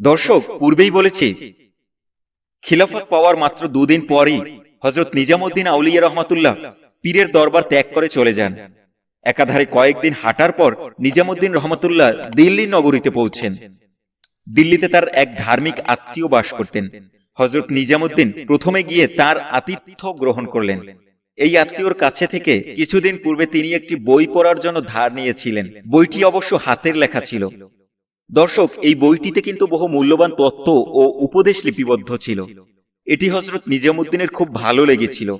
দর্শক, পূর্বেই বলেছি, খিলাফত পাওয়ার মাত্র দুদিন পরই হজরত নিজামুদ্দিন আউলিয়া রহমাতুল্লাহ পীরের দরবার ত্যাগ করে চলে যান। একাধারে কয়েকদিন হাঁটার পর নিজামুদ্দিন রহমতুল্লাহ দিল্লি নগরীতে পৌঁছেন। দিল্লিতে তার এক ধার্মিক আত্মীয় বাস করতেন। হজরত নিজামুদ্দিন প্রথমে গিয়ে তার আতিথ্য গ্রহণ করলেন। এই আত্মীয়র কাছে থেকে কিছুদিন পূর্বে তিনি একটি বই পড়ার জন্য ধার নিয়েছিলেন। বইটি অবশ্য হাতের লেখা ছিল। দর্শক, এই বইটিতে কিন্তু বহু মূল্যবান তথ্য ও উপদেশ লিপিবদ্ধ ছিল। এটি হজরত নিজামুদ্দিনের খুব ভালো লেগেছিল।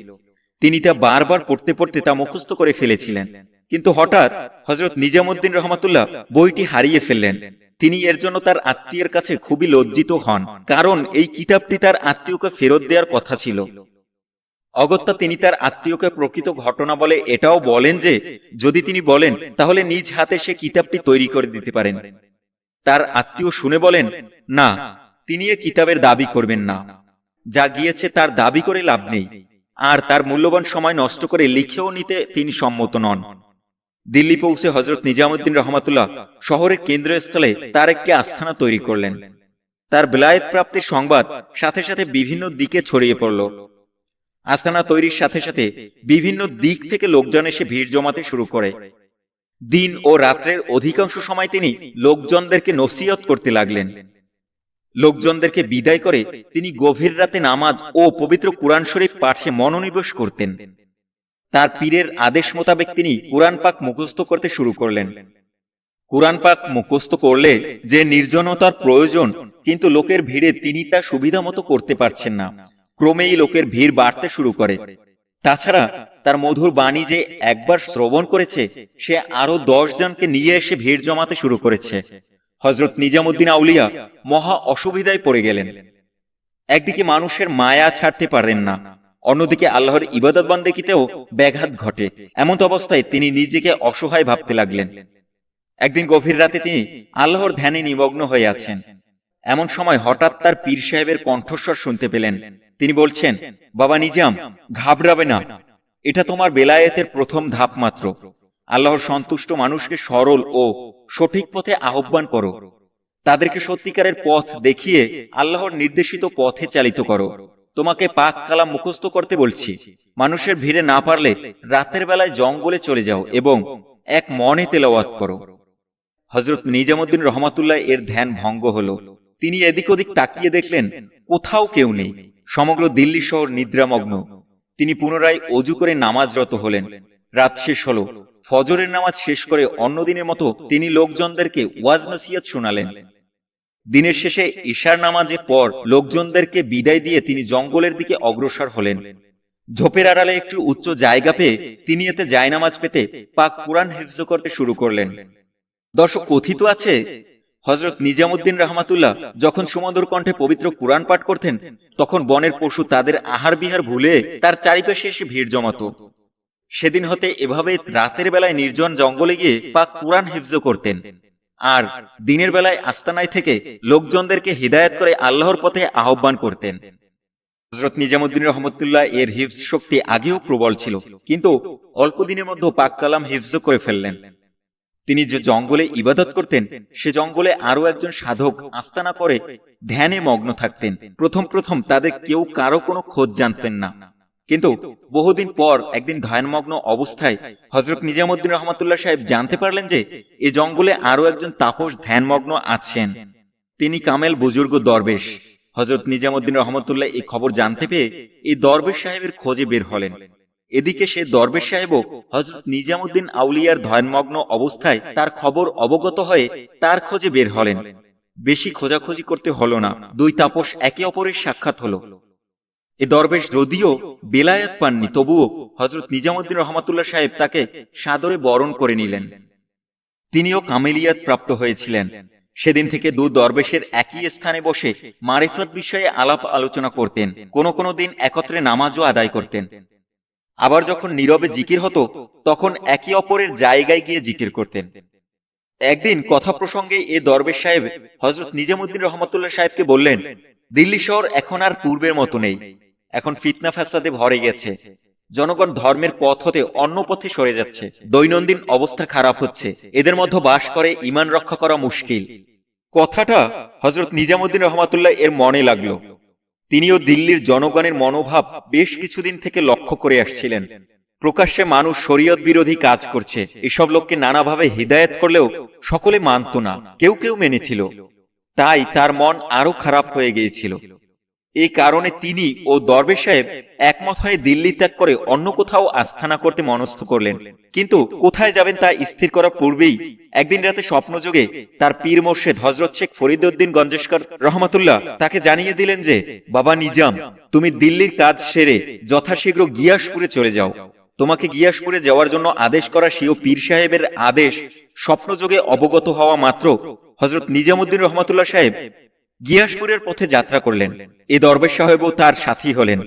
তিনি তা বারবার পড়তে পড়তে তা মুখস্থ করে ফেলেছিলেন। কিন্তু হঠাৎ হজরত নিজামুদ্দিন রহমাতুল্লাহ বইটি হারিয়ে ফেললেন। তিনি এর জন্য তার আত্মীয়ের কাছে খুবই লজ্জিত হন, কারণ এই কিতাবটি তার আত্মীয়কে ফেরত দেওয়ার কথা ছিল। অগত্যা তিনি তার আত্মীয়কে প্রকৃত ঘটনা বলে এটাও বলেন যে, যদি তিনি বলেন, তাহলে নিজ হাতে সে কিতাবটি তৈরি করে দিতে পারেন। তার আত্মীয় শুনে বলেন, না, তিনি এ কিতাবের দাবি করবেন না। যা গিয়েছে তার দাবি করে লাভ নেই। আর তার মূল্যবান সময় নষ্ট করে লিখেও নিতে তিনি সম্মত নন। দিল্লি পৌঁছে হজরত নিজামুদ্দিন রহমাতুল্লাহ শহরের কেন্দ্রস্থলে তার একটি আস্থানা তৈরি করলেন। তার বিলায়ত প্রাপ্তির সংবাদ সাথে সাথে বিভিন্ন দিকে ছড়িয়ে পড়ল। আস্থানা তৈরির সাথে সাথে বিভিন্ন দিক থেকে লোকজন এসে ভিড় জমাতে শুরু করে। দিন ও রাত্রের অধিকাংশ সময় তিনি লোকজনদেরকে নসিহত করতে লাগলেন। লোকজনদেরকে বিদায় করে তিনি গভীর রাতে নামাজ ও পবিত্র কোরআন শরীফ পাঠে মনোনিবেশ করতেন। তার পীরের আদেশ মোতাবেক তিনি কোরআন পাক মুখস্থ করতে শুরু করলেন। কোরআন পাক মুখস্থ করলে যে নির্জনতার প্রয়োজন, কিন্তু লোকের ভিড়ে তিনি তা সুবিধা মতো করতে পারছেন না। ক্রমেই লোকের ভিড় বাড়তে শুরু করে। তাছাড়া তার মধুর বাণী যে একবার শ্রবণ করেছে, সে আরও দশ জনকে নিয়ে এসে ভিড় জমাতে শুরু করেছে। হজরত নিজামুদ্দিন আউলিয়া মহা অসুবিধায় পড়ে গেলেন। একদিকে মানুষের মায়া ছাড়তে পারেন না, অন্যদিকে আল্লাহর ইবাদত বান্দেকিতেও ব্যাঘাত ঘটে। এমন অবস্থায় তিনি নিজেকে অসহায় ভাবতে লাগলেন। একদিন গভীর রাতে তিনি আল্লাহর ধ্যানে নিমগ্ন হয়ে আছেন। এমন সময় হঠাৎ তার পীর সাহেবের কণ্ঠস্বর শুনতে পেলেন। তিনি বলছেন, বাবা, নিজাম, ঘাবড়াবে না। এটা তোমার বেলায়েতের প্রথম ধাপ মাত্র। আল্লাহর সন্তুষ্ট মানুষকে সরল ও সঠিক পথে আহ্বান করো। তাদেরকে সত্যিকারের পথ দেখিয়ে আল্লাহর নির্দেশিত পথে চালিত করো। তোমাকে পাক কালাম মুখস্থ করতে বলছি। মানুষের ভিড়ে না পারলে রাতের বেলায় জঙ্গলে চলে যাও এবং এক মনে তেলাওয়াত করো। হজরত নিজামুদ্দিন রহমাতুল্লাহ এর ধ্যান ভঙ্গ হল। তিনি এদিক ওদিক তাকিয়ে দেখলেন, কোথাও কেউ নেই। সমগ্র দিল্লি শহর নিদ্রামগ্ন। তিনি পুনরায় অজু করে নামাজরত হলেন। রাত শেষ হলো। ফজরের নামাজ শেষ করে অন্যদিনের মতো তিনি লোকজনদেরকে ওয়াজ নসিয়াত শোনালেন। দিনের শেষে ঈশার নামাজের পর লোকজনদেরকে বিদায় দিয়ে তিনি জঙ্গলের দিকে অগ্রসর হলেন। ঝোপের আড়ালে একটু উচ্চ জায়গা পেয়ে তিনি এতে জায়নামাজ পেতে পাক কোরআন হিফজ করতে শুরু করলেন। দর্শক, কথিত আছে হজরত নিজামুদ্দিন রহমাতুল্লাহ যখন সুমধুর কণ্ঠে পবিত্র কোরআন পাঠ করতেন, তখন বনের পশু তাদের আহার বিহার ভুলে তার চারিপাশে এসে ভিড় জমাত। সেদিন হতে এভাবে রাতের বেলায় নির্জন জঙ্গলে গিয়ে পাক কোরআন হিফজ করতেন। আর দিনের বেলায় আস্তানায় থেকে লোকজনদেরকে হিদায়ত করে আল্লাহর পথে আহ্বান করতেন। হজরত নিজামুদ্দিন রহমতুল্লাহ এর হিফজ শক্তি আগেও প্রবল ছিল, কিন্তু অল্প দিনের মধ্যে পাক কালাম হিফজ করে ফেললেন। তিনি যে জঙ্গলে ইবাদত করতেন, সে জঙ্গলে আরও একজন সাধক আস্তানা করে ধ্যানে মগ্ন থাকতেন। প্রথম প্রথম তাদের কেউ কারও কোনো খোঁজ জানতেন না। কিন্তু বহুদিন পর একদিন ধ্যানমগ্ন অবস্থায় হজরত নিজামুদ্দিন রহমতুল্লাহ সাহেব জানতে পারলেন যে এ জঙ্গলে আরও একজন তাপস ধ্যানমগ্ন আছেন। তিনি কামেল বুজুর্গ দরবেশ। হজরত নিজামুদ্দিন রহমতুল্লাহ এই খবর জানতে পেয়ে এই দরবেশ সাহেবের খোঁজে বের হলেন। এদিকে সে দরবেশ সাহেবও হজরত নিজামুদ্দিন আউলিয়ার ধ্যানমগ্ন অবস্থায় তার খবর অবগত হয়ে তার খোঁজে বের হলেন। বেশি খোঁজাখুঁজি করতে হলো না। দুই তাপস একে অপরের সাক্ষাৎ হলো। এ দরবেশ যদিও বেলায়াত পাননি, তবুও হজরত নিজামুদ্দিন রহমতুল্লাহ সাহেব তাকে সাদরে বরণ করে নিলেন। তিনিও কামেলিয়াত প্রাপ্ত হয়েছিলেন। সেদিন থেকে দু দরবেশের একই স্থানে বসে মারিফত বিষয়ে আলাপ আলোচনা করতেন। কোনো কোনো দিন একত্রে নামাজও আদায় করতেন। আবার যখন নীরবে জিকির হতো, তখন একে অপরের জায়গায় গিয়ে জিকির করতেন। একদিন কথা প্রসঙ্গে এ দরবেশ সাহেব হজরত নিজামুদ্দিন রহমতুল্লাহ সাহেবকে বললেন, দিল্লি শহর এখন আর পূর্বের মতো নেই। এখন ফিতনা ফ্যাসাদে ভরে গেছে। জনগণ ধর্মের পথ হতে অন্য পথে সরে যাচ্ছে। দৈনন্দিন অবস্থা খারাপ হচ্ছে। এদের মধ্যে বাস করে ইমান রক্ষা করা মুশকিল। কথাটা হজরত নিজামুদ্দিন রহমাতুল্লাহ এর মনে লাগল। তিনিও দিল্লির জনগণের মনোভাব বেশ কিছুদিন থেকে লক্ষ্য করে আসছিলেন। প্রকাশ্যে মানুষ শরীয়ত বিরোধী কাজ করছে। এসব লোককে নানাভাবে হিদায়ত করলেও সকলে মানত না, কেউ কেউ মেনেছিল। তাই তার মন আরও খারাপ হয়ে গিয়েছিল। এই কারণে তিনি ও দরবেশ সাহেব একমত হয়ে দিল্লি ত্যাগ করে অন্য কোথাও আস্থানা করতে মনস্থ করলেন। কিন্তু কোথায় যাবেন তা স্থির করার পূর্বেই একদিন রাতে স্বপ্নযোগে তার পীর মোর্শেদ হজরত শেখ ফরিদউদ্দিন গঞ্জেশকর রহমতুল্লাহ তাকে জানিয়ে দিলেন যে, বাবা নিজাম, তুমি দিল্লির কাজ সেরে যথাশীঘ্র গিয়াসপুরে চলে যাও। তোমাকে গিয়াসপুরে যাওয়ার জন্য আদেশ করা সিও পীর সাহেবের আদেশ স্বপ্নযোগে অবগত হওয়া মাত্র হজরত নিজামুদ্দিন রহমতুল্লাহ সাহেব গিয়াসপুরের পথে যাত্রা করলেন। এ দরবেশ সাহেবও তার সাথী হলেন।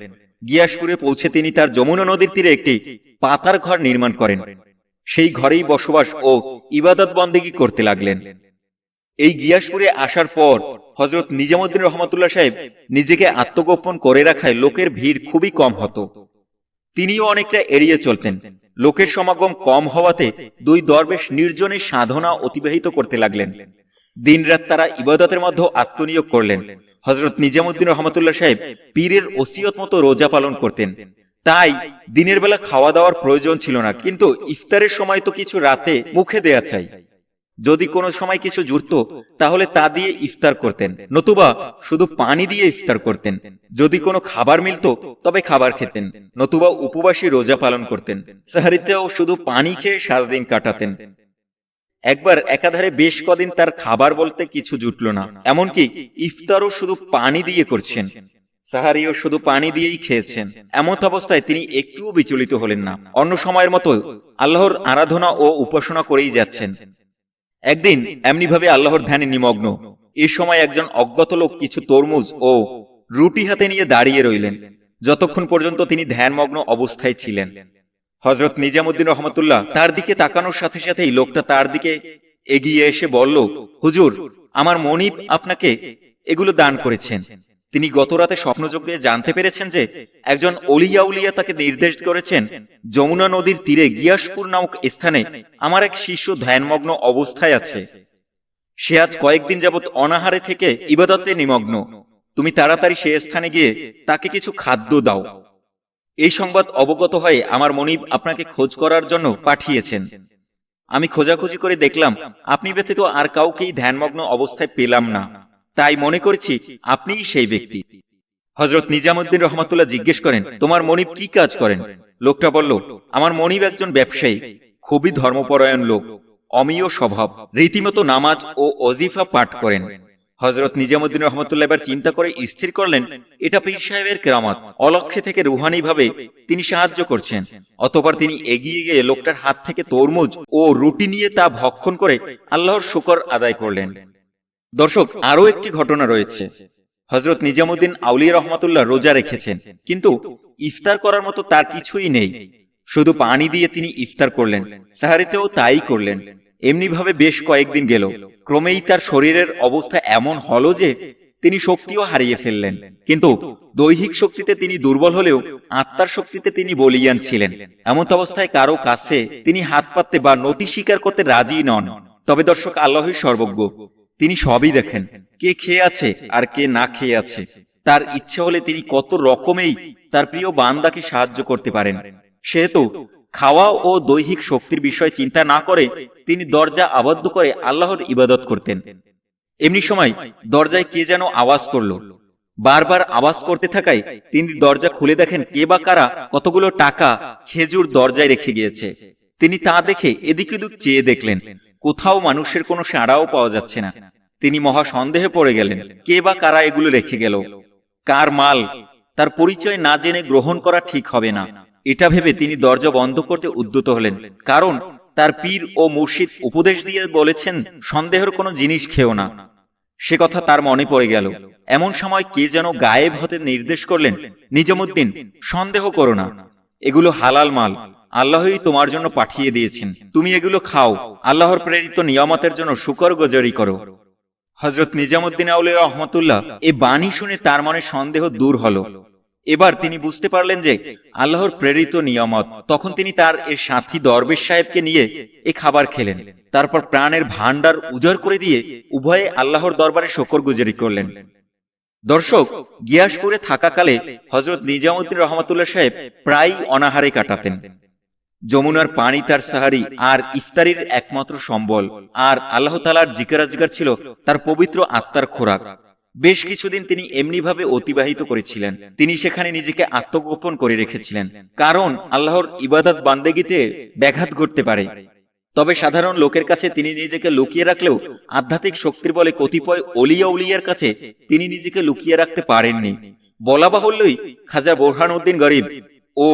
গিয়াসপুরে পৌঁছে তিনি তার যমুনা নদীর তীরে একটি পাতার ঘর নির্মাণ করেন। সেই ঘরেই বসবাস ও ইবাদত বন্দেগী করতে লাগলেন। এই গিয়াসপুরে আসার পর হজরত নিজামুদ্দিন রহমতুল্লাহ সাহেব নিজেকে আত্মগোপন করে রাখায় লোকের ভিড় খুবই কম হতো। তিনিও অনেকটা এড়িয়ে চলতেন। লোকের সমাগম কম হওয়াতে দুই দরবেশ নির্জনে সাধনা অতিবাহিত করতে লাগলেন। দিনরাত তারা ইবাদতের মধ্যে আত্মনিয়োগ করলেন। হজরত নিজামুদ্দিন রহমতুল্লাহ সাহেব পীরের ওসিয়ত মতো রোজা পালন করতেন। তাই দিনের বেলা খাওয়া দাওয়ার প্রয়োজন ছিল না, কিন্তু ইফতারের সময় তো কিছু রাতে মুখে দেয়া চাই। যদি কোনো সময় কিছু জুড়ত, তাহলে তা দিয়ে ইফতার করতেন, নতুবা শুধু পানি দিয়ে ইফতার করতেন। যদি কোনো খাবার মিলত, তবে খাবার খেতেন, নতুবা উপবাসী রোজা পালন করতেন। সাহারিতেও শুধু পানি খেয়ে সারাদিন কাটাতেন। একবার একাধারে বেশ কদিন তার খাবার বলতে কিছু জুটল না, এমনকি ইফতারও শুধু পানি দিয়ে করছেন। সাহারিও শুধু পানি দিয়েই খেয়েছেন। এমত অবস্থায় তিনি একটুও বিচলিত হলেন না। অন্য সময়ের মতো আল্লাহর আরাধনা ও উপাসনা করেই যাচ্ছেন। একদিন এমনিভাবে আল্লাহর ধ্যানে নিমগ্ন। এ সময় একজন অজ্ঞাত লোক কিছু তরমুজ ও রুটি হাতে নিয়ে দাঁড়িয়ে রইলেন। যতক্ষণ পর্যন্ত তিনি ধ্যানমগ্ন অবস্থায় ছিলেন। হজরত নিজামুদ্দিন রহমতুল্লাহ তার দিকে তাকানোর সাথে সাথেই লোকটা তার দিকে এগিয়ে এসে বলল, হুজুর, আমার মনিব আপনাকে এগুলো দান করেছেন। তিনি গত রাতে স্বপ্নযোগে জানতে পেরেছেন যে একজন অলিয়া উলিয়া তাকে নির্দেশ করেছেন যমুনা নদীর তীরে গিয়াসপুর নামক স্থানে আমার এক শিষ্য ধ্যানমগ্ন অবস্থায় আছে। সে আজ কয়েকদিন যাবৎ অনাহারে থেকে ইবাদতে নিমগ্ন। তুমি তাড়াতাড়ি সে স্থানে গিয়ে তাকে কিছু খাদ্য দাও। এই সংবাদ অবগত হয়ে আমার মনিব আপনাকে খোঁজ করার জন্য পাঠিয়েছেন। আমি খোঁজাখুঁজি করে দেখলাম, আপনি ব্যতীত আর কাউকেই ধ্যানমগ্ন অবস্থায় পেলাম না। তাই মনে করেছি, আপনিই সেই ব্যক্তি। হজরত নিজামুদ্দিন রহমতুল্লাহ জিজ্ঞেস করেন, তোমার মনিব কি কাজ করেন? লোকটা বলল, আমার মনিব একজন ব্যবসায়ী, খুবই ধর্মপরায়ণ লোক, অমীয় স্বভাব, রীতিমতো নামাজ ও অজিফা পাঠ করেন। হজরত নিজামুদ্দিন রহমতুল্লাহ এবার চিন্তা করে স্থির করলেন, এটা পীর সাহেবের কেরামত। অলক্ষে থেকে রুহানি ভাবে তিনি সাহায্য করছেন। অতপর তিনি এগিয়ে গিয়ে লোকটার হাত থেকে তরমুজ ও রুটি নিয়ে তা ভক্ষণ করে আল্লাহর শুকর আদায় করলেন। দর্শক, আরও একটি ঘটনা রয়েছে। হজরত নিজামুদ্দিন আউলিয়া রহমতুল্লাহ রোজা রেখেছেন, কিন্তু ইফতার করার মতো তার কিছুই নেই। শুধু পানি দিয়ে তিনি ইফতার করলেন, সাহারিতেও তাই করলেন। এমনিভাবে বেশ কয়েকদিন গেল। ক্রমেই তার শরীরের অবস্থা এমন হলো যে তিনি শক্তিও হারিয়ে ফেললেন। কিন্তু দৈহিক শক্তিতে তিনি দুর্বল হলেও আত্মার শক্তিতে তিনি বলিয়ান ছিলেন। এমন অবস্থায় কারও কাছে তিনি হাত পাততে বা নতি স্বীকার করতে রাজি নন। তবে দর্শক, আল্লাহই সর্বজ্ঞ। তিনি সবই দেখেন, কে খেয়ে আছে আর কে না খেয়ে আছে। তার ইচ্ছে হলে তিনি কত রকমেই তার প্রিয় বান্দাকে সাহায্য করতে পারেন। সেহেতু খাওয়া ও দৈহিক শক্তির বিষয় চিন্তা না করে তিনি দরজা আবদ্ধ করে আল্লাহর ইবাদত করতেন। এমনি সময় দরজায় কে যেন আওয়াজ করল। বারবার আওয়াজ করতে থাকায় তিনি দরজা খুলে দেখেন কে বা কারা কতগুলো টাকা খেজুর দরজায় রেখে গিয়েছে। তিনি তা দেখে এদিক ওদিক চেয়ে দেখলেন, কোথাও মানুষের কোনো সাড়াও পাওয়া যাচ্ছে না। তিনি মহা সন্দেহে পড়ে গেলেন, কে বা কারা এগুলো রেখে গেল? কার মাল? তার পরিচয় না জেনে গ্রহণ করা ঠিক হবে না। এটা ভেবে তিনি দরজা বন্ধ করতে উদ্যত হলেন, কারণ তার পীর ও মুর্শিদ উপদেশ দিয়ে বলেছেন, সন্দেহের কোনো জিনিস খেও না। সে কথা তার মনে পড়ে গেল। এমন সময় কে যেন গায়েব হতে নির্দেশ করলেন, নিজামুদ্দিন, সন্দেহ করো না। এগুলো হালাল মাল, আল্লাহই তোমার জন্য পাঠিয়ে দিয়েছেন। তুমি এগুলো খাও, আল্লাহর প্রেরিত নিয়ামতের জন্য শুকর গজারি করো। হজরত নিজামুদ্দিন আউলি রহমতুল্লাহ, এ বাণী শুনে তার মনে সন্দেহ দূর হলো। এবার তিনি বুঝতে পারলেন যে আল্লাহর প্রেরিত নিয়ামত। তখন তিনি তার এ সাথী দরবেশ সাহেবকে নিয়ে এ খাবার খেলেন। তারপর প্রাণের ভান্ডার উজাড় করে দিয়ে উভয়ে আল্লাহর দরবারে শকর গুজারি করলেন। দর্শক, গিয়াসপুরে থাকাকালে হজরত নিজামুদ্দিন রহমতুল্লাহ সাহেব প্রায় অনাহারে কাটাতেন। যমুনার পানি তার সাহারি আর ইফতারির একমাত্র সম্বল। আর আল্লাহ তালার জিকারাজগার ছিল তার পবিত্র আত্মার খোরাক। বেশ কিছুদিন তিনি এমনিভাবে অতিবাহিত করেছিলেন। তিনি সেখানে নিজেকে আত্মগোপন করে রেখেছিলেন, কারণ আল্লাহর ইবাদত বান্দেগিতে ব্যাঘাত ঘটতে পারে। তবে সাধারণ লোকের কাছে তিনি নিজেকে লুকিয়ে রাখলেও আধ্যাত্মিক শক্তির বলে কতিপয় অলিয়া উলিয়ার কাছে তিনি নিজেকে লুকিয়ে রাখতে পারেননি। বলা বাহুল্যই খাজা বোরহান উদ্দিন গরিব ও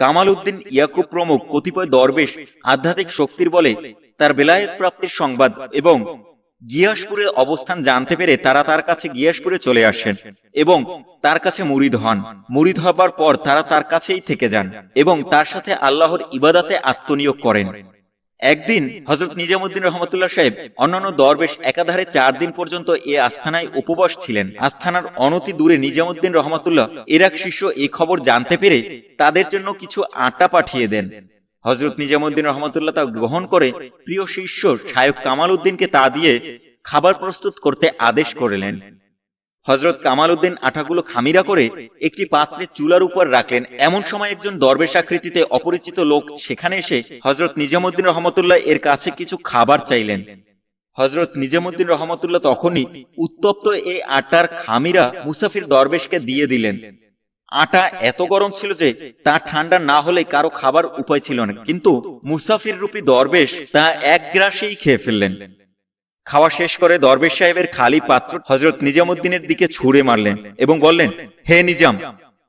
কামাল উদ্দিন ইয়াকুব প্রমুখ কতিপয় দরবেশ আধ্যাত্মিক শক্তির বলে তার বেলায়েত প্রাপ্তির সংবাদ এবং গিয়াসপুরের অবস্থান জানতে পেরে তারা তার কাছে গিয়াসপুরে চলে আসেন এবং তার কাছে মুরিদ হন। মুরিদ হবার পর তারা তার কাছেই থেকে যান এবং তার সাথে আল্লাহর ইবাদাতে আত্মনিয়োগ করেন। একদিন হজরত নিজামুদ্দিন রহমতুল্লাহ সাহেব অন্যান্য দরবেশ একাধারে চার দিন পর্যন্ত এ আস্থানায় উপবাস ছিলেন। আস্থানার অনতি দূরে নিজামুদ্দিন রহমতুল্লাহ এর এক শিষ্য এই খবর জানতে পেরে তাদের জন্য কিছু আটা পাঠিয়ে দেন। হজরত নিজামুদ্দিন রহমতুল্লাহ তা গ্রহণ করে প্রিয় শিষ্য শায়ক কামাল উদ্দিনকে তা দিয়ে খাবার প্রস্তুত করতে আদেশ করলেন। হজরত কামাল উদ্দিন আটাগুলো খামিরা করে একটি পাত্রে চুলার উপর রাখলেন। এমন সময় একজন দরবেশ আকৃতিতে অপরিচিত লোক সেখানে এসে হজরত নিজামুদ্দিন রহমতুল্লাহ এর কাছে কিছু খাবার চাইলেন। হজরত নিজামুদ্দিন রহমতুল্লাহ তখনই উত্তপ্ত এই আটার খামিরা মুসাফির দরবেশকে দিয়ে দিলেন। আটা এত গরম ছিল যে তা ঠান্ডা না হলে কারও খাবার উপায় ছিল না। কিন্তু মুসাফির রূপী দরবেশ তা এক গ্রাসেই খেয়ে ফেললেন। খাওয়া শেষ করে দরবেশ সাহেবের খালি পাত্র হজরত নিজামুদ্দিনের দিকে ছুঁড়ে মারলেন এবং বললেন, হে নিজাম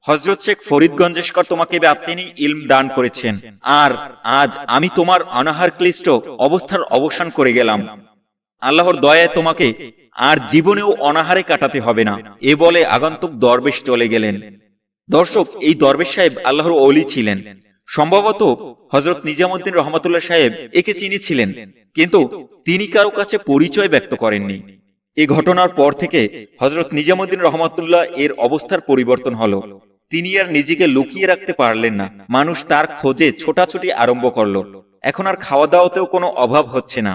হজরত শেখ ফরিদগঞ্জেশকর তোমাকে তিনি ইলম দান করেছেন। আর আজ আমি তোমার অনাহার ক্লিষ্ট অবস্থার অবসান করে গেলাম। আল্লাহর দয়ায় তোমাকে আর জীবনেও অনাহারে কাটাতে হবে না। এ বলে আগন্তুক দরবেশ চলে গেলেন। দর্শক, এই দরবেশ সাহেব আল্লাহর অলি ছিলেন। সম্ভবত হজরত নিজামুদ্দিন রহমতুল্লাহ সাহেব একে চিনেছিলেন, কিন্তু তিনি কারও কাছে পরিচয় ব্যক্ত করেননি। এই ঘটনার পর থেকে হজরত নিজামুদ্দিন রহমতুল্লাহ এর অবস্থার পরিবর্তন হলো। তিনি আর নিজেকে লুকিয়ে রাখতে পারলেন না। মানুষ তার খোঁজে ছোটাছুটি আরম্ভ করল। এখন আর খাওয়া দাওয়াতেও কোনো অভাব হচ্ছে না।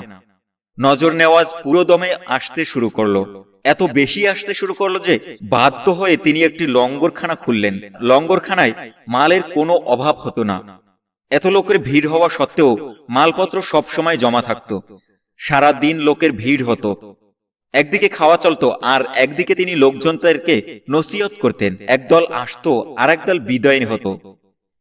নজর নেওয়াজ পুরোদমে আসতে শুরু করল। এত বেশি আসতে শুরু করল যে বাধ্য হয়ে তিনি একটি লঙ্গরখানা খুললেন। লঙ্গরখানায় মালের কোনো অভাব হতো না। এত লোকের ভিড় হওয়া সত্ত্বেও মালপত্র সব সময় জমা থাকতো। সারা দিন লোকের ভিড় হতো। একদিকে খাওয়া চলতো আর একদিকে তিনি লোকজনদেরকে নসিহত করতেন। একদল আসতো আর একদল বিদায় হতো।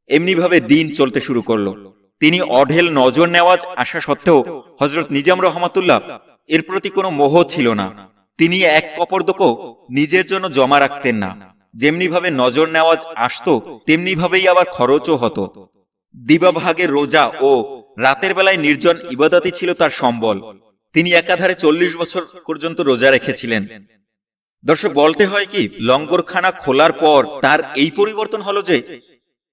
এমনি ভাবে দিন চলতে শুরু করল। তিনি অঢেল নজর নেওয়াজ আসা সত্ত্বেও হজরত নিজাম রহমাতুল্লাহ এর প্রতি কোনো মোহ ছিল না। তিনি এক কপর্দকও নিজের জন্য জমা রাখতেন না। যেমনি ভাবে নজর নেওয়াজ আসতো তেমনি ভাবেই আবার খরচও হতো। দিবাভাগে রোজা ও রাতের বেলায় নির্জন ইবাদতই ছিল তার সম্বল। তিনি একাধারে চল্লিশ বছর পর্যন্ত রোজা রেখেছিলেন। দর্শক, বলতে হয় কি, লঙ্গরখানা খোলার পর তার এই পরিবর্তন হলো যে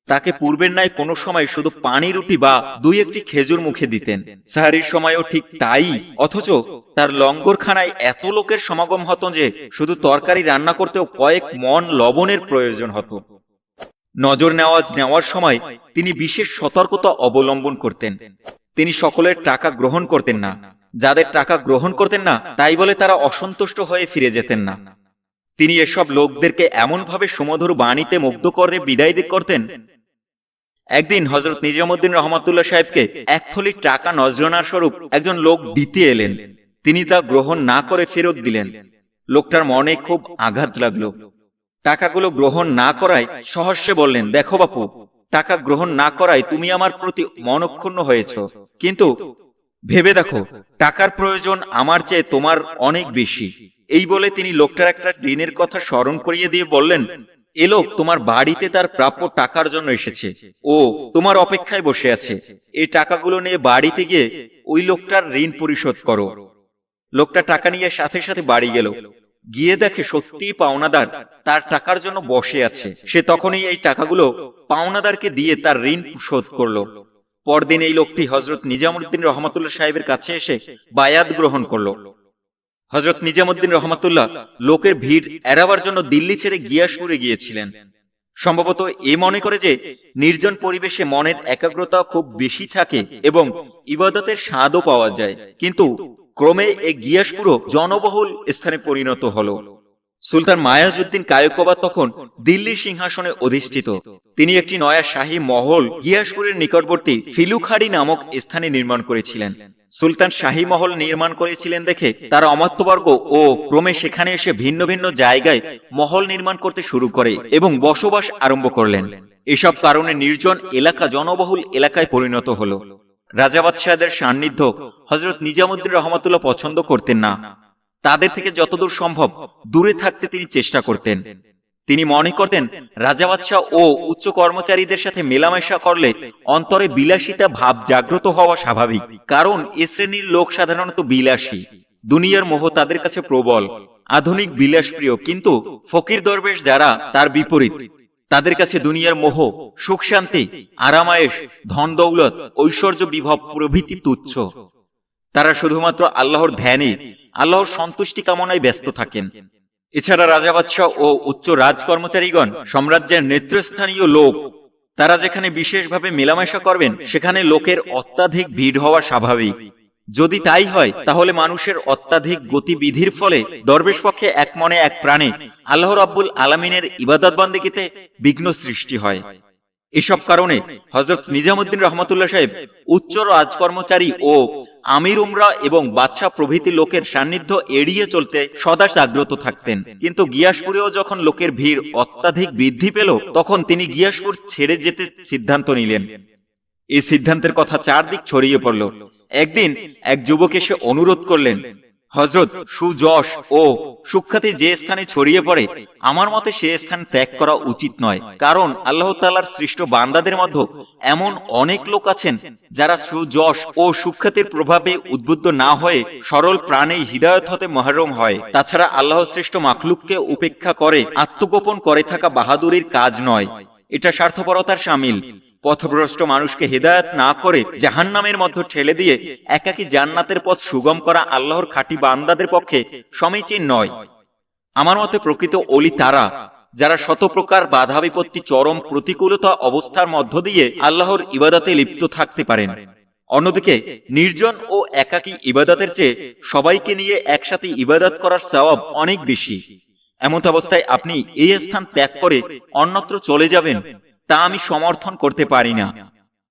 তাকে পূর্বের নাই কোনো সময় শুধু পানি, রুটি বা দুই একটি খেজুর মুখে দিতেন। সাহারির সময়ও ঠিক তাই, অথচ তার লঙ্গরখানায় এত লোকের সমাগম হতো যে শুধু তরকারি রান্না করতেও কয়েক মন লবণের প্রয়োজন হতো। নজর নেওয়াজ নেওয়ার সময় তিনি বিশেষ সতর্কতা অবলম্বন করতেন। তিনি সকলের টাকা গ্রহণ করতেন না। যাদের টাকা গ্রহণ করতেন না, তাই বলে তারা অসন্তুষ্ট হয়ে ফিরে যেতেন না। তিনি এসব লোকদেরকে এমনভাবে সুমধুর বাণীতে মুগ্ধ করে বিদায় করতেন একদিন হজরত নিজামুদ্দিন রহমতুল্লাহ সাহেবকে এক থলি টাকা নজরানার স্বরূপ একজন লোক দিতে এলেন। তিনি তা গ্রহণ না করে ফেরত দিলেন। লোকটার মনে খুব আঘাত লাগল। টাকাগুলো গ্রহণ না করায় সহস্যে বললেন, দেখো বাপু, টাকা গ্রহণ না করায় তুমি আমার প্রতি মনক্ষুণ্ণ হয়েছ। কিন্তু ভেবে দেখো, টাকার প্রয়োজন আমার চেয়ে তোমার অনেক বেশি। এই বলে তিনি লোকটার একটা ঋণের কথা স্মরণ করিয়ে দিয়ে বললেন এ লোক তোমার বাড়িতে তার প্রাপ্য টাকার জন্য এসেছে। ও তোমার অপেক্ষায় বসে আছে। এই টাকাগুলো নিয়ে বাড়িতে গিয়ে ওই লোকটার ঋণ পরিশোধ করো। লোকটা টাকা নিয়ে সাথে সাথে বাড়ি গেল। গিয়ে দেখে সত্যিই পাওনাদার তার টাকার জন্য বসে আছে। সে তখনই এই টাকাগুলো পাওনাদারকে দিয়ে তার ঋণ শোধ করল। পরদিন এই লোকটি হজরত নিজামুদ্দিন রহমতুল্লাহ সাহেবের কাছে এসে বায়াত গ্রহণ করল। হজরত নিজামুদ্দিন রহমতুল্লাহ লোকের ভিড় এড়াবার জন্য দিল্লি ছেড়ে গিয়াসপুরে গিয়েছিলেন। সম্ভবত এ মনে করে যে নির্জন পরিবেশে মনের একাগ্রতা খুব বেশি থাকে এবং ইবাদতের স্বাদও পাওয়া যায়। কিন্তু ক্রমে এ গিয়াসপুরও জনবহুল স্থানে পরিণত হল। সুলতান মায়াজুদ্দিন কায়কোবা তখন দিল্লির সিংহাসনে অধিষ্ঠিত। তিনি একটি নয়া শাহী মহল গিয়াসপুরের নিকটবর্তী ফিলুখাড়ি নামক স্থানে নির্মাণ করেছিলেন। সুলতান শাহী মহল নির্মাণ করেছিলেন দেখে তার অমাত্যবর্গ ও ক্রমে সেখানে এসে ভিন্ন ভিন্ন জায়গায় মহল নির্মাণ করতে শুরু করে এবং বসবাস আরম্ভ করলেন। এসব কারণে নির্জন এলাকা জনবহুল এলাকায় পরিণত হলো। রাজাবাদশাহদের সান্নিধ্য হজরত নিজামুদ্দিন রহমতুল্লাহ পছন্দ করতেন না। তাদের থেকে যতদূর সম্ভব দূরে থাকতে তিনি চেষ্টা করতেন। তিনি মনে করতেন, রাজাবাদশাহ ও উচ্চ কর্মচারীদের সাথে মেলামেশা করলে অন্তরে বিলাসিতা ভাব জাগ্রত হওয়া স্বাভাবিক। কারণ এ শ্রেণির লোক সাধারণত বিলাসী। দুনিয়ার মোহ তাদের কাছে প্রবল, আধুনিক, বিলাসপ্রিয়, কিন্তু ফকির দরবেশ যারা, তার বিপরীত। তাদের কাছে দুনিয়ার মোহ, সুখ শান্তি, আরামায়েশ, ধন দৌলত, ঐশ্বর্য বিভব প্রভৃতি তুচ্ছ। তারা শুধুমাত্র আল্লাহর ধ্যানে, আল্লাহর সন্তুষ্টি কামনায় ব্যস্ত থাকেন। এছাড়া রাজাবাদশাহ ও উচ্চ রাজ কর্মচারীগণ সাম্রাজ্যের নেতৃস্থানীয় লোক, তারা যেখানে বিশেষভাবে মেলামেশা করবেন, সেখানে লোকের অত্যাধিক ভিড় হওয়া স্বাভাবিক। যদি তাই হয়, তাহলে মানুষের অত্যাধিক গতিবিধির ফলে দরবেশ পক্ষে এক মনে এক প্রাণে আল্লাহর আব্বুল আলমিনের ইবাদত বন্দেগীতে বিঘ্ন সৃষ্টি হয়। এসব কারণে হজরত নিজামুদ্দিন রহমতুল্লাহ সাহেব উচ্চ রাজকর্মচারী ও আমির উমরা এবং বাদশাহ প্রভৃতি লোকের সান্নিধ্য এড়িয়ে চলতে সদা জাগ্রত থাকতেন। কিন্তু গিয়াসপুরেও যখন লোকের ভিড় অত্যাধিক বৃদ্ধি পেল, তখন তিনি গিয়াসপুর ছেড়ে যেতে সিদ্ধান্ত নিলেন। এই সিদ্ধান্তের কথা চারদিক ছড়িয়ে পড়ল। একদিন এক যুবক এসে অনুরোধ করলেন হজরত সুযশ ও সুখ্যাতি যে স্থানে ছড়িয়ে পড়ে, আমার মতে সে স্থান ত্যাগ করা উচিত নয়। কারণ আল্লাহ তাল্লার সৃষ্ট বান্দাদের মধ্যে এমন অনেক লোক আছেন যারা সুযশ ও সুখ্যাতির প্রভাবে উদ্বুদ্ধ না হয়ে সরল প্রাণেই হৃদায়ত হতে মহরম হয়। তাছাড়া আল্লাহ সৃষ্ট মাখলুককে উপেক্ষা করে, আত্মগোপন করে থাকা বাহাদুরির কাজ নয়। এটা স্বার্থপরতার সামিল। পথভ্রষ্ট মানুষকে হেদায়ত না করে জাহান্নামের মধ্যে ঠেলে দিয়ে একাকি জান্নাতের পথ সুগম করা আল্লাহর খাঁটি বান্দাদের পক্ষে সমীচীন নয়। আমার মতে প্রকৃত অলি তারা, যারা শত প্রকার বাধা বিপত্তি চরম প্রতিকূলতা অবস্থার মধ্য দিয়ে আল্লাহর ইবাদাতে লিপ্ত থাকতে পারেন। অন্যদিকে নির্জন ও একাকী ইবাদাতের চেয়ে সবাইকে নিয়ে একসাথে ইবাদত করার সওয়াব অনেক বেশি। এমত অবস্থায় আপনি এই স্থান ত্যাগ করে অন্যত্র চলে যাবেন। তা আমি সমর্থন করতে পারি না।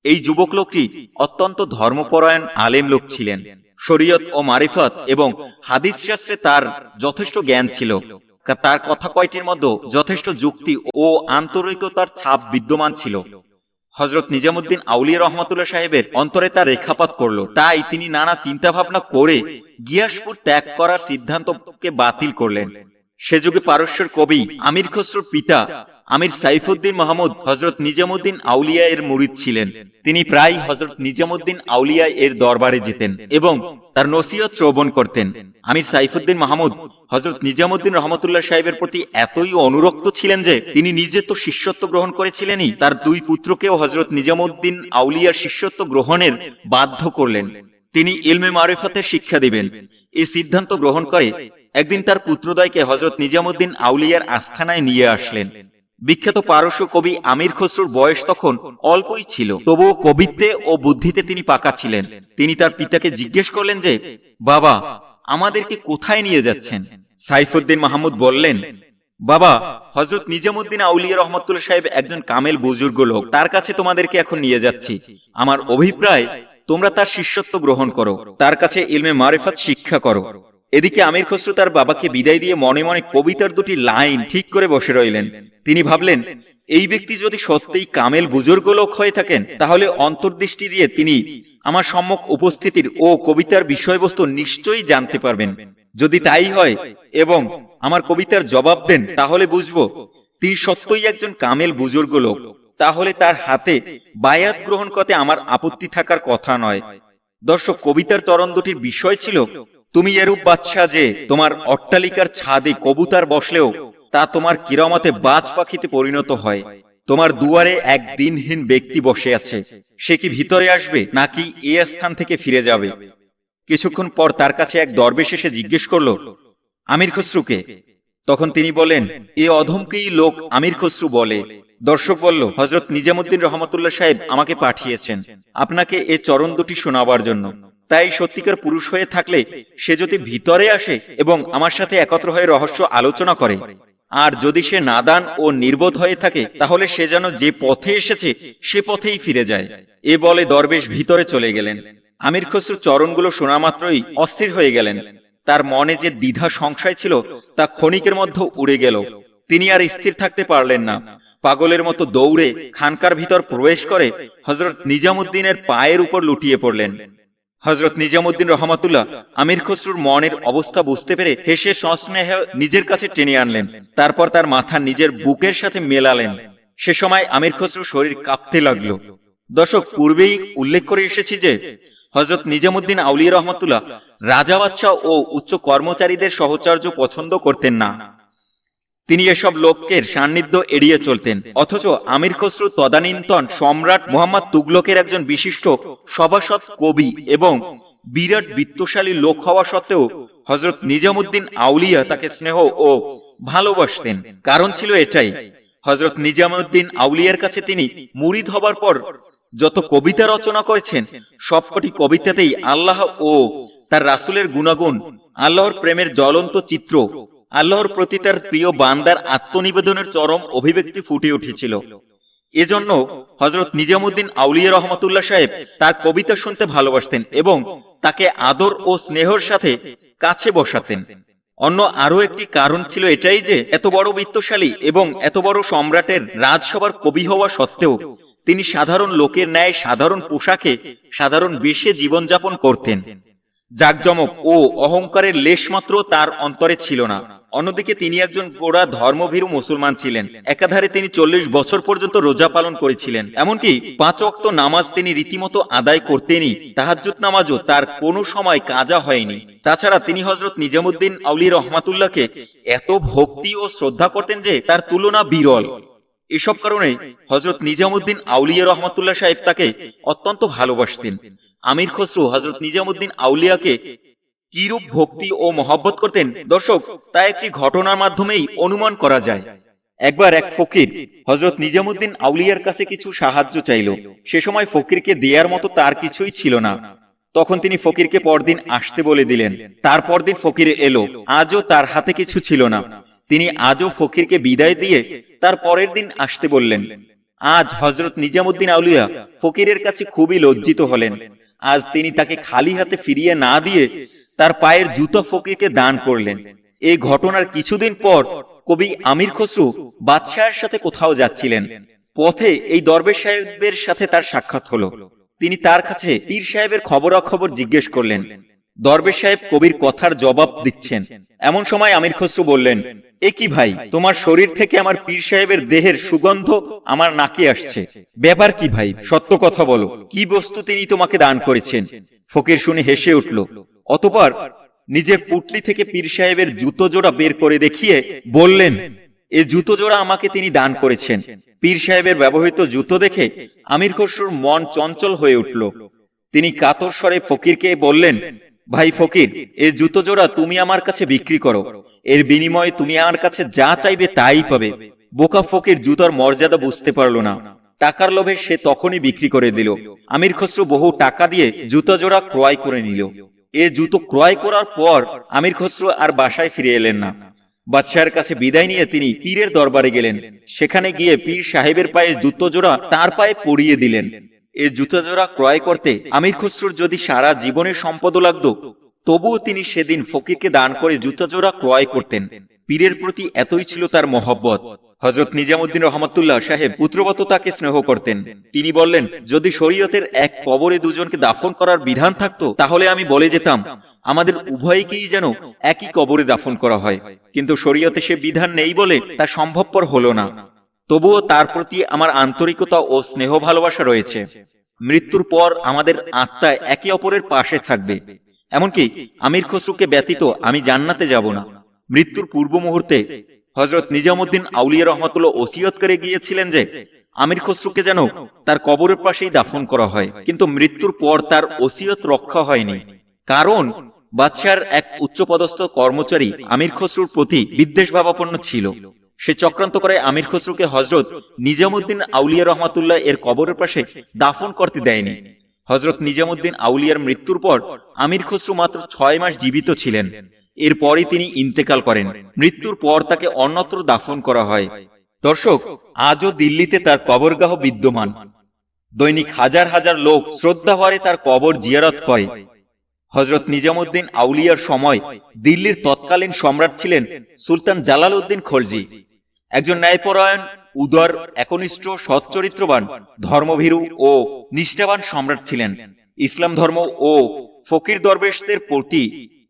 এই যুবক লোকটি অত্যন্ত ধর্মপরায়ণ আলেম লোক ছিলেন। শরীয়ত ও মারিফত এবং হাদিস শাস্ত্রে তার যথেষ্ট জ্ঞান ছিল। তার কথা কয়টির মধ্যে যথেষ্ট যুক্তি ও আন্তরিকতার ছাপ বিদ্যমান ছিল। হজরত নিজামুদ্দিন আউলিয়া রহমতুল্লাহ সাহেবের অন্তরে তার রেখাপাত করল। তাই তিনি নানা চিন্তা ভাবনা করে গিয়াসপুর ত্যাগ করার সিদ্ধান্তকে বাতিল করলেন। সে যুগে পারস্যের কবি আমির খসরুর পিতা আমির সাইফুদ্দিন মাহমুদ হজরত নিজামুদ্দিন আউলিয়া এর মুরিদ ছিলেন। তিনি প্রায় হজরত নিজামুদ্দিন আউলিয়া এর দরবারে যেতেন এবং তার নসিহত শ্রবণ করতেন। আমির সাইফুদ্দিন মাহমুদ হজরত নিজামুদ্দিন রহমতুল্লাহ সাহেবের প্রতি এতই অনুরক্ত ছিলেন যে তিনি নিজে তো শিষ্যত্ব গ্রহণ করেছিলেনই, তার দুই পুত্রকেও হজরত নিজামুদ্দিন আউলিয়ার শিষ্যত্ব গ্রহণের বাধ্য করলেন। তিনি ইলমে মারিফতের শিক্ষা দিবেন। এই সিদ্ধান্ত গ্রহণ করে একদিন তার পুত্রদয়কে হজরত নিজামুদ্দিন আউলিয়ার আস্থানায় নিয়ে আসলেন। বিখ্যাত পারস্য কবি আমির খসরুর বয়স তখন অল্পই ছিল। তবুও কবিত্বে ও বুদ্ধিতে তিনি পাকা ছিলেন। তিনি তার পিতাকে জিজ্ঞেস করলেন যে, বাবা, আমাদেরকে কোথায় নিয়ে যাচ্ছেন? সাইফুদ্দিন মাহমুদ বললেন, বাবা হজরত নিজামুদ্দিন আউলিয়া রহমতুল্লাহ সাহেব একজন কামেল বুজুর্গ লোক। তার কাছে তোমাদেরকে এখন নিয়ে যাচ্ছি। আমার অভিপ্রায়, তোমরা তার শিষ্যত্ব গ্রহণ করো। তার কাছে ইলমে মারেফাত শিক্ষা করো। এদিকে আমির খসরু তার বাবাকে বিদায় দিয়ে মনে মনে কবিতার দুটি লাইন ঠিক করে বসে রইলেন। তিনি ভাবলেন, এই ব্যক্তি যদি সত্যিই কামেল বুজুর্গ লোক হয়ে থাকেন, তাহলে অন্তর্দৃষ্টি দিয়ে তিনি আমার সম্মুখ উপস্থিতির ও কবিতার বিষয়বস্তু নিশ্চয়ই জানতে পারবেন। যদি তাই হয় এবং আমার কবিতার জবাব দেন, তাহলে বুঝব, তিনি সত্যই একজন কামেল বুজুর্গ লোক। তাহলে তার হাতে বায়াত গ্রহণ করতে আমার আপত্তি থাকার কথা নয়। দর্শক, কবিতার চরণ দুটির বিষয় ছিল তুমি এরূপ বাচ্চা যে তোমার অট্টালিকার ছাদে কবুতার বসলেও তা তোমার কিরামতে বাজ পাখিতে পরিণত হয়। তোমার দুয়ারে এক দিনহীন ব্যক্তি বসে আছে। সে কি ভিতরে আসবে নাকি এ স্থান থেকে ফিরে যাবে? কিছুক্ষণ পর তার কাছে এক দরবেশ এসে জিজ্ঞেস করল, আমির খসরুকে? তখন তিনি বলেন এ অধমকেই লোক আমির খসরু বলে। দর্শক বলল হজরত নিজামুদ্দিন রহমতুল্লাহ সাহেব আমাকে পাঠিয়েছেন। আপনাকে এ চরণ দুটি শোনাবার জন্য। তাই সত্যিকার পুরুষ হয়ে থাকলে সে যদি ভিতরে আসে এবং আমার সাথে একত্র হয়ে রহস্য আলোচনা করে। আর যদি সে নাদান ও নির্বোধ হয়ে থাকে, তাহলে সে যেন যে পথে এসেছে, সে পথেই ফিরে যায়। এ বলে দরবেশ ভিতরে চলে গেলেন। আমির খসরু চরণগুলো শোনা মাত্রই অস্থির হয়ে গেলেন। তার মনে যে দ্বিধা সংশয় ছিল, তা ক্ষণিকের মধ্যে উড়ে গেল। তিনি আর স্থির থাকতে পারলেন না। পাগলের মতো দৌড়ে খানকার ভিতর প্রবেশ করে হজরত নিজামুদ্দিনের পায়ের উপর লুটিয়ে পড়লেন। হজরত নিজামুদ্দিন রহমাতুল্লাহ আমির খসরুর মনের অবস্থা বুঝতে পেরে হেসে সস্নেহ নিজের কাছে টেনে আনলেন। তারপর তার মাথা নিজের বুকের সাথে মেলালেন। সে সময় আমির খসরুর শরীর কাঁপতে লাগল। দর্শক, পূর্বেই উল্লেখ করে এসেছি যে হজরত নিজামুদ্দিন আউলিয়া রহমতুল্লাহ রাজা বাদশাহ ও উচ্চ কর্মচারীদের সহচর্য পছন্দ করতেন না। তিনি এসব লোকের সান্নিধ্য এড়িয়ে চলতেন। অথচ আমির খসরু তদানীন্তন সম্রাট মোহাম্মদ তুগলকের একজন বিশিষ্ট সভাসদ, কবি এবং বিরাট বিত্তশালী লোক হওয়া সত্ত্বেও হজরত নিজামুদ্দিন আউলিয়া তাকে স্নেহ ও ভালোবাসতেন। কারণ ছিল এটাই হজরত নিজামুদ্দিন আউলিয়ার কাছে তিনি মুরিদ হবার পর যত কবিতা রচনা করেছেন, সবকটি কবিতাতেই আল্লাহ ও তার রাসুলের গুণাগুণ, আল্লাহর প্রেমের জ্বলন্ত চিত্র আল্লাহর প্রতি তার প্রিয় বান্দার আত্মনিবেদনের চরম অভিব্যক্তি ফুটে উঠেছিল। এজন্য হজরত নিজামুদ্দিন আউলিয়া রহমতুল্লাহ সাহেব তার কবিতা শুনতে ভালোবাসতেন এবং তাকে আদর ও স্নেহর সাথে কাছে বসাতেন। অন্য আরও একটি কারণ ছিল এটাই যে, এত বড় বিত্তশালী এবং এত বড় সম্রাটের রাজসভার কবি হওয়া সত্ত্বেও তিনি সাধারণ লোকের ন্যায় সাধারণ পোশাকে সাধারণ বেশে জীবনযাপন করতেন। জাকজমক ও অহংকারের লেশমাত্র তার অন্তরে ছিল না। অন্যদিকে তিনি একজন গোড়া ধর্মভীরু মুসলমান ছিলেন। একাধারে তিনি চল্লিশ বছর পর্যন্ত রোজা পালন করেছিলেন। এমনকি পাঁচ অক্ত নামাজ তিনি রীতিমতো আদায় করতেনই। তাহাজ্জুদ নামাজও তার কোনো সময় কাজা হয়নি। তাছাড়া তিনি হজরত নিজামুদ্দিন আউলি রহমাতুল্লাহকে এত ভক্তি ও শ্রদ্ধা করতেন যে তার তুলনা বিরল। এসব কারণে হজরত নিজামুদ্দিন আউলিয়া রহমতুল্লাহ সাহেব তাকে অত্যন্ত ভালোবাসতেন। আমির খসরু হজরত নিজামুদ্দিন আউলিয়াকে কিরূপ ভক্তি ও মহব্বত করতেন? দর্শক, তা একটি ঘটনার মাধ্যমেই অনুমান করা যায়। একবার এক ফকির হজরত নিজামুদ্দিন আউলিয়ার কাছে কিছু সাহায্য চাইল। সে সময় ফকিরকে দেয়ার মতো তার কিছুই ছিল না। তখন তিনি ফকিরকে পরদিন আসতে বলে দিলেন। তার পরদিন ফকির এলো। আজও তার হাতে কিছু ছিল না। তিনি আজও ফকিরকে বিদায় দিয়ে তার পরের দিন আসতে বললেন। আজ হজরত নিজামুদ্দিন আউলিয়া ফকিরের কাছে খুবই লজ্জিত হলেন। আজ তিনি তাকে খালি হাতে ফিরিয়ে না দিয়ে তার পায়ের জুতো ফকিরকে দান করলেন। এই ঘটনার কিছুদিন পর কবি আমির খসরু বাদশাহের সাথে কোথাও যাচ্ছিলেন। পথে এই দরবেশ সাহেবের সাথে তার সাক্ষাৎ হলো। তিনি তার কাছে পীর সাহেবের খবরাখবর জিজ্ঞেস করলেন। দরবেশ সাহেব কবির কথার জবাব দিচ্ছেন। এমন সময় আমির খসরু বললেন এ কি ভাই, তোমার শরীর থেকে আমার পীর সাহেবের দেহের সুগন্ধ আমার নাকে আসছে। ব্যাপার কি ভাই, সত্য কথা বলো, কি বস্তু তিনি তোমাকে দান করেছেন? ফকির শুনে হেসে উঠল, অতপর নিজের পুটলি থেকে পীর সাহেবের জুতো জোড়া বের করে দেখিয়ে বললেন, এ জুতো জোড়া আমাকে তিনি দান করেছেন। পীর সাহেবের ব্যবহৃত জুতো দেখে আমির খসরুর মন চঞ্চল হয়ে উঠল। তিনি কাতর স্বরে ফকিরকে বললেন ভাই ফকির এ জুতো জোড়া তুমি আমার কাছে বিক্রি করো। এর বিনিময়ে তুমি আমার কাছে যা চাইবে তাই পাবে। বোকা ফকির, জুতোর মর্যাদা বুঝতে পারল না। টাকার লোভে সে তখনই বিক্রি করে দিল। আমির খসরু বহু টাকা দিয়ে জুতো জোড়া ক্রয় করে নিল। এ জুতো ক্রয় করার পর আমির খসরু আর বাসায় ফিরে এলেন না। বাদশাহের কাছে বিদায় নিয়ে তিনি পীরের দরবারে গেলেন। সেখানে গিয়ে পীর সাহেবের পায়ে জুতো জোড়া তার পায়ে পরিয়ে দিলেন। এ জুতো জোড়া ক্রয় করতে আমির খসরুর যদি সারা জীবনের সম্পদ লাগতো, তবুও তিনি সেদিন ফকিরকে দান করে জুতো জোড়া ক্রয় করতেন। পীরের প্রতি এতই ছিল তার মহব্বত। হজরত নিজামুদ্দিন রহমতুল্লাহ সাহেব পুত্রবত তাকে স্নেহ করতেন। তিনি বললেন, যদি শরীয়তের এক কবরে দুজনকে দাফন করার বিধান থাকতো, তাহলে আমি বলে যেতাম, আমাদের উভয়কেই যেন একই কবরে দাফন করা হয়। কিন্তু শরীয়তে সে বিধান নেই বলে তা সম্ভবপর হলো না। তবুও তার প্রতি আমার আন্তরিকতা ও স্নেহ ভালোবাসা রয়েছে। মৃত্যুর পর আমাদের আত্মা একে অপরের পাশে থাকবে। এমনকি আমির খসরুকে ব্যতীত আমি জান্নাতে যাব না। মৃত্যুর পূর্ব মুহূর্তে হজরত নিজামুদ্দিন আউলিয়া রহমতুল্লাহ ওসিয়ত করে গিয়েছিলেন যে, আমির খসরুকে যেন তার কবরের পাশেই দাফন করা হয়। কিন্তু মৃত্যুর পর তার ওসিয়ত রক্ষা হয়নি। কারণ বাদশার এক উচ্চপদস্থ কর্মচারী আমির খসরুর প্রতি বিদ্বেষ ভাবাপন্ন ছিল। সে চক্রান্ত করে আমির খসরুকে হজরত নিজামুদ্দিন আউলিয়া রহমাতুল্লাহ এর কবরের পাশে দাফন করতে দেয়নি। হজরত নিজামুদ্দিন আউলিয়ার মৃত্যুর পর আমির খসরু মাত্র ছয় মাস জীবিত ছিলেন। এরপরই তিনি ইন্তেকাল করেন। মৃত্যুর পর তাকে অন্যত্র দাফন করা হয়। দর্শক, আজও দিল্লিতে তার কবরগাহ বিদ্যমান। দৈনিক হাজার হাজার লোক শ্রদ্ধাভরে তার কবর জিয়ারত করে হজরত নিজামুদ্দিন আউলিয়ার সময় দিল্লির তৎকালীন সম্রাট ছিলেন সুলতান জালাল উদ্দিন খলজি একজন ন্যায়পরায়ণ, উদার, একনিষ্ঠ সচ্চরিত্রবান ধর্মভীরু ও নিষ্ঠাবান সম্রাট ছিলেন। ইসলাম ধর্ম ও ফকির দরবেশদের প্রতি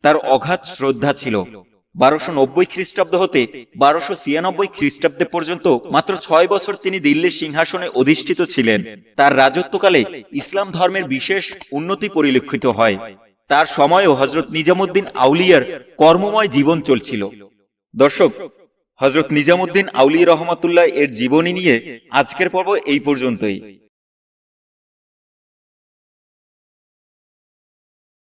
তার অগাধ শ্রদ্ধা ছিল। বারোশো নব্বই খ্রিস্টাব্দ হতে বারোশো ছিয়ানব্বই খ্রিস্টাব্দে পর্যন্ত মাত্র ছয় বছর তিনি দিল্লির সিংহাসনে অধিষ্ঠিত ছিলেন। তার রাজত্বকালে ইসলাম ধর্মের বিশেষ উন্নতি পরিলক্ষিত হয়। তার সময়ও হজরত নিজামুদ্দিন আউলিয়ার কর্মময় জীবন চলছিল। দর্শক হজরত নিজামুদ্দিন আউলি রহমাতুল্লাহ এর জীবনী নিয়ে আজকের পর্ব এই পর্যন্তই।